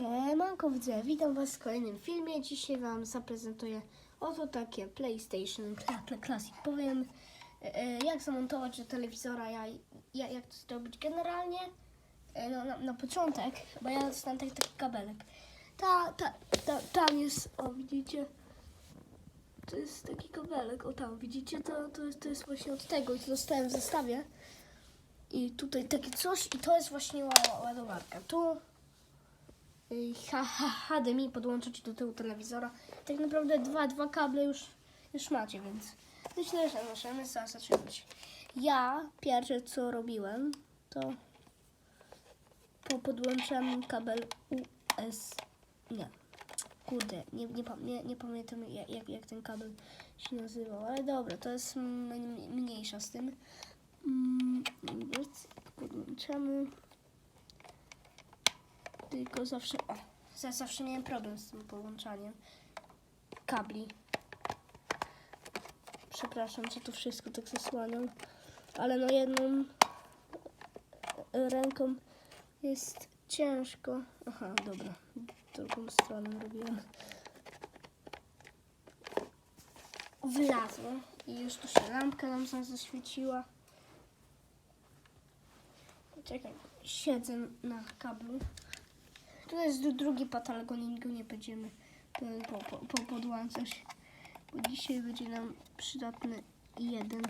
Siemanko widzę, witam was w kolejnym filmie. Dzisiaj wam zaprezentuję oto takie PlayStation Cla- Classic. Powiem e, e, jak zamontować do telewizora, ja, ja, jak to zrobić generalnie. E, no, na, na początek, bo ja dostałem taki, taki kabelek. Ta, ta, ta, tam jest, o widzicie, to jest taki kabelek, o tam widzicie, to, to, jest, to jest właśnie od tego i to dostałem w zestawie. I tutaj takie coś i to jest właśnie ła- ładowarka. Tu HDMI podłączyć do tyłu telewizora. Tak naprawdę dwa, dwa kable już, już macie, więc myślę, że możemy za- zaczynać. Ja pierwsze co robiłem, to po podłączam kabel US. Nie. Kurde, nie, nie, nie, nie pamiętam jak, jak, ten kabel się nazywał, ale dobra, to jest mniejsza z tym. Mm, podłączamy. Tylko zawsze. O, za- zawsze miałem problem z tym połączaniem kabli. Przepraszam, że to wszystko tak zasłaniam. Ale no jedną ręką jest ciężko. Aha, dobra. Drugą stroną robiłem. Wlazło i już tu się lampka nam za- zaświeciła. Czekaj, siedzę na kablu. To jest dru- drugi pat, ale go nie, będziemy e, po, po, po, podłączać. Bo dzisiaj będzie nam przydatny jeden.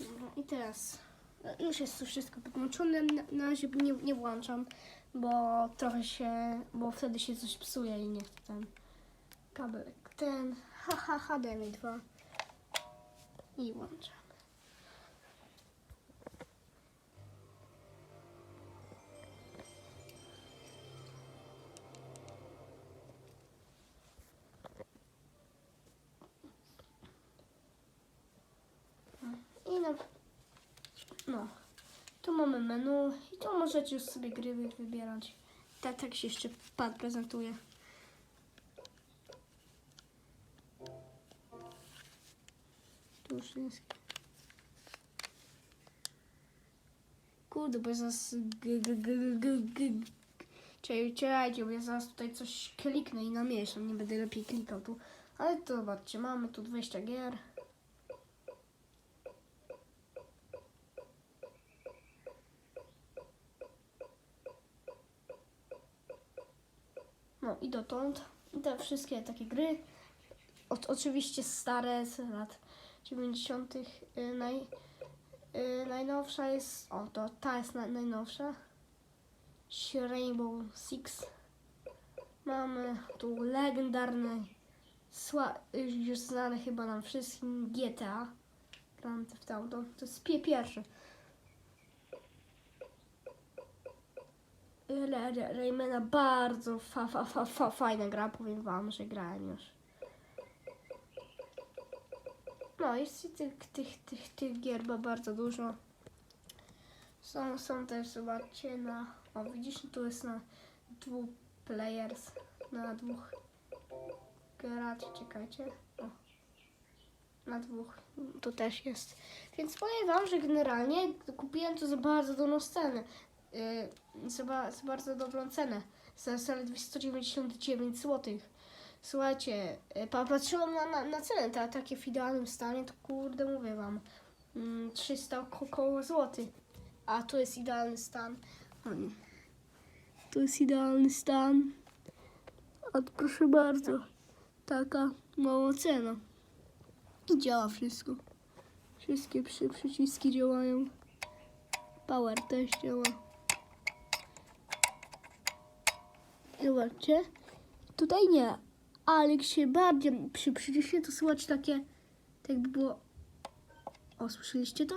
No i teraz e, już jest tu wszystko podłączone. Na, na razie nie, nie włączam, bo trochę się, bo wtedy się coś psuje i nie chcę ten kabelek. Ten haha HDMI 2 i włączam. Mamy menu i tu możecie już sobie gry wy- wybierać. Tak, tak się jeszcze pad prezentuje. Tu już jest. Kurde, bo zaraz... Czekajcie, bo ja zaraz tutaj coś kliknę i namieszam. Nie będę lepiej klikał tu. Ale to zobaczcie, mamy tu 20 gier. No i dotąd. I te wszystkie takie gry. O, oczywiście stare z lat 90. y, Naj, y, najnowsza jest. O, to ta jest na, najnowsza. Rainbow Six. Mamy tu legendarny, sła, już znany chyba nam wszystkim GTA. Grand Theft Auto. To jest pie pierwszy. Raymana bardzo fa, fa, fa, fa, fajna gra, powiem wam, że grałem już. No, jest tych, tych, tych, tych gier ba- bardzo dużo. Są, są też, zobaczcie, na... O, widzisz, tu jest na dwóch players, na dwóch graczy, czekajcie. O. Na dwóch, tu też jest. Więc powiem wam, że generalnie kupiłem to za bardzo dobrą cenę. Yy, za, za bardzo dobrą cenę. Za zaledwie 199 zł. Słuchajcie, pa- patrzyłam na, na, na cenę, ta, takie w idealnym stanie, to kurde mówię wam, mm, 300 oko- około złotych. A tu jest idealny stan. Nie. Tu jest idealny stan. A proszę bardzo, taka mała cena. I działa wszystko. Wszystkie przy, przyciski działają. Power też działa. Zobaczcie. Tutaj nie. Ale jak się bardziej przy to słychać takie, tak jakby było... O, słyszeliście to?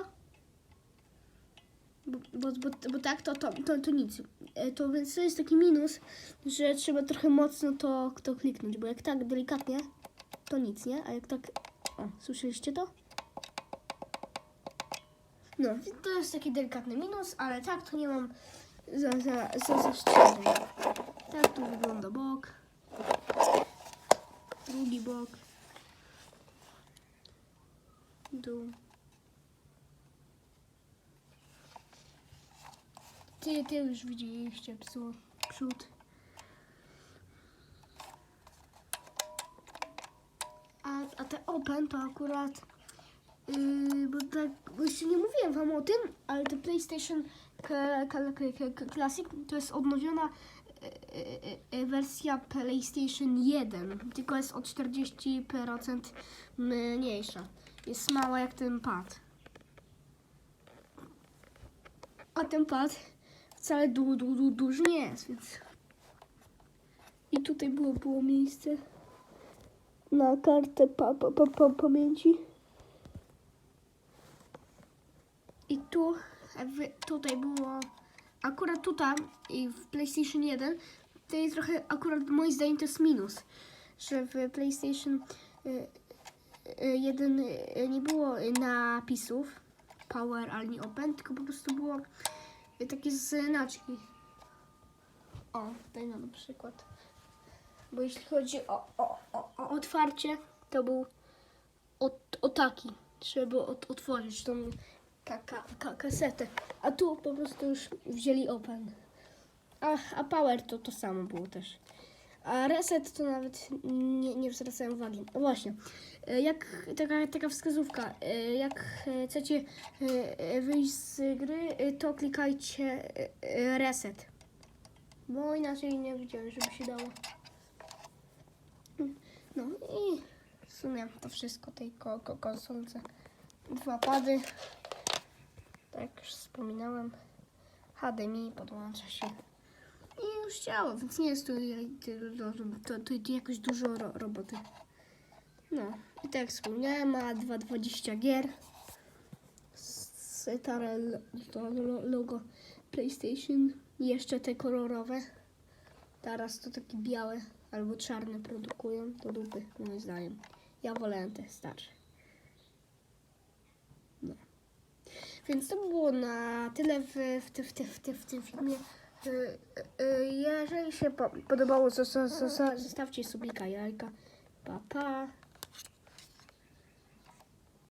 Bo, bo, bo, bo tak, to, to, to, to nic. E, To więc to jest taki minus, że trzeba trochę mocno to, to kliknąć, bo jak tak delikatnie, to nic, nie? A jak tak... O, słyszeliście to? No, to jest taki delikatny minus, ale tak to nie mam za, za, za zastrzeżeń. Tak tu wygląda bok. Drugi bok. Dół. Ty, ty już widzieliście psu. Przód. A, a te open to akurat... Yy, bo tak, jeszcze nie mówiłem wam o tym, ale to PlayStation Classic to jest odnowiona wersja PlayStation 1, tylko jest o 40% mniejsza. Jest mała jak ten pad. A ten pad wcale du, du, du, duży nie jest, więc... I tutaj było, było miejsce na kartę pa, pa, pa, pa, pamięci. I tu, e, tutaj było, akurat tutaj i w PlayStation 1, to jest trochę, akurat moim zdaniem to jest minus, że w PlayStation y, y, 1 y, nie było napisów Power ani Open, tylko po prostu było y, takie znaczki. O, tutaj na przykład. Bo jeśli chodzi o, o, o, o otwarcie, to był o, o taki. Trzeba było ot, otworzyć tą ka, ka, ka, kasetę. A tu po prostu już wzięli open. A, a power to to samo było też. A reset to nawet nie, nie zwracałem uwagi. No właśnie, e, jak taka, taka wskazówka, e, jak chcecie e, wyjść z gry, to klikajcie reset. Bo inaczej nie widziałem, żeby się dało. No i w sumie to wszystko tej ko ko konsolce. Dwa pady. Jak już wspominałem. HDMI podłącza się. I już działa, więc nie jest tu, to, to, to jakoś dużo ro roboty. No i tak jak wspomniałem, ma 2,20 gier. Stare to lo- logo PlayStation. I jeszcze te kolorowe. Teraz to takie białe albo czarne produkują, to dupy, moim zdaniem. Ja wolę te starsze. Więc to by było na tyle w, w, ty- w, ty- w, ty- w tym filmie. Y, y, Jeżeli się po- podobało, zostawcie subika, jajka. Pa, pa.